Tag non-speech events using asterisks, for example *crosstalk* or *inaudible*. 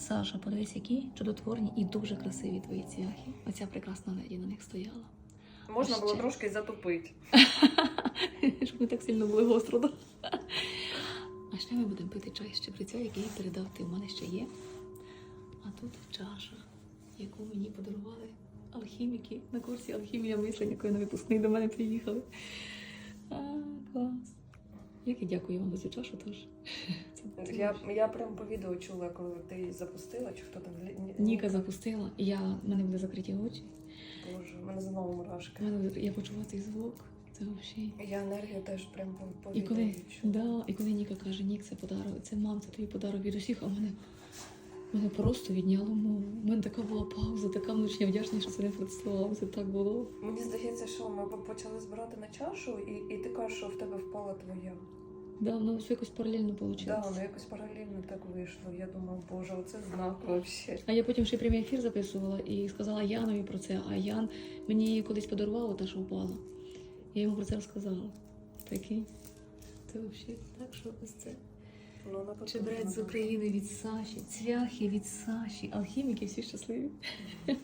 Саша, подивись, які чудотворні і дуже красиві твої цвяхи. Оця прекрасна леді на них стояла. Можна було трошки затопити. *laughs* Щоб не так сильно були гостро. да? А ще ми будемо пити чай з чебреця, який передав ти. У мене ще є. А тут чаша, яку мені подарували алхіміки на курсі алхімія мислення, коли на випускний до мене приїхали. А, клас. Як і дякую вам за цю чашу теж. Я, я прям по відео чула, коли ти запустила, чи хто там Ніка запустила, і я, в мене були закриті очі. Боже, в мене знову мурашки. Мене, я почула цей звук. Це взагалі. Я енергію теж прям по, по І коли, да, і коли Ніка каже, Нік, це подарок, це мам, це тобі подарок від усіх, а в мене, мене просто відняло мову. У мене така була пауза, така внутрішня вдячність, що це не протестувало, це так було. Мені здається, що ми почали збирати на чашу, і, і ти кажеш, що в тебе впала твоя. Да, воно все якось паралельно вийшло. Да, воно якось паралельно так вийшло. Я думав, боже, оце знак взагалі. А я потім ще прямий ефір записувала і сказала Янові про це, а Ян мені її колись подарував, та що впала. Я йому про це розказала. Такий. Це взагалі так, що ось це. Ну, Чебрець з. України від Саші, цвяхи від Саші, алхіміки всі щасливі. *laughs*